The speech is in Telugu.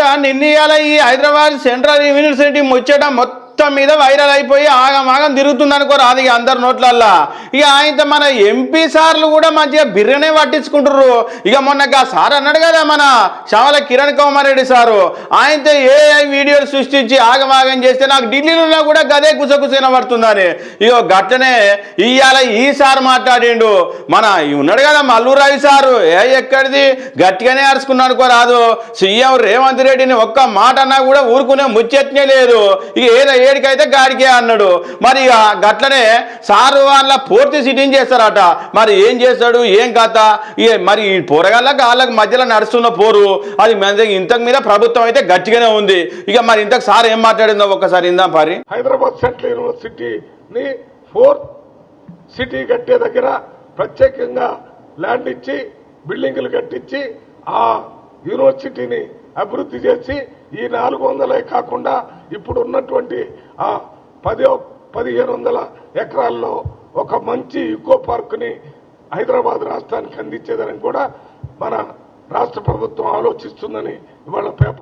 అయితే ఈ హైదరాబాద్ సెంట్రల్ యూనివర్సిటీ ముచ్చట మొత్తం మొత్తం మీద వైరల్ అయిపోయి ఆగమాగం ఆగం తిరుగుతుంది రాదు ఇక అందరు నోట్లల్లా. ఇక ఆయన మన ఎంపీ సార్లు కూడా మంచిగా బిర్రనే పట్టించుకుంటారు ఇక మొన్న సార్ అన్నాడు కదా మన శవల కిరణ్ కుమార్ రెడ్డి సారు. ఆయనతో ఏఐ వీడియోలు సృష్టించి ఆగమాగం చేస్తే నాకు ఢిల్లీలో కూడా గదే గుసగుస పడుతుందని. ఇగో గట్టనే ఇవాళ ఈ సార్ మాట్లాడిండు. మన ఉన్నాడు కదా మల్లు రవి సారు. ఏ ఎక్కడిది? గట్టిగానే అరుచుకున్నాడు రాదు. సీఎం రేవంత్ రెడ్డిని ఒక్క మాట అన్నా కూడా ఊరుకునే ముచ్చెట్నే లేదు. ఇక ఏదో ఏడికైతే గాడికే అన్నాడు. మరి ఇక గట్లనే సారు వాళ్ళ పూర్తి సిట్టింగ్ చేస్తారట. మరి ఏం చేస్తాడు? ఏం కథ? మరి ఈ పోరగాళ్ళకి వాళ్ళకి మధ్యలో నడుస్తున్న పోరు అది ఇంతకు మీద ప్రభుత్వం అయితే గట్టిగానే ఉంది. ఇక మరి ఇంతకు సార్ ఏం మాట్లాడిందో ఒక్కసారి ఇందాం పరి. హైదరాబాద్ సెంట్రల్ యూనివర్సిటీని ఫోర్త్ సిటీ కట్టే దగ్గర ప్రత్యేకంగా ల్యాండ్ ఇచ్చి బిల్డింగులు కట్టించి ఆ యూనివర్సిటీని అభివృద్ధి చేసి ఈ నాలుగు వందలే కాకుండా ఇప్పుడు ఉన్నటువంటి ఆ పది పదిహేను వందల ఎకరాల్లో ఒక మంచి ఈకో పార్కుని హైదరాబాద్ రాష్ట్రానికి అందించేదని కూడా మన రాష్ట్ర ప్రభుత్వం ఆలోచిస్తుందని ఇవాళ పేపర్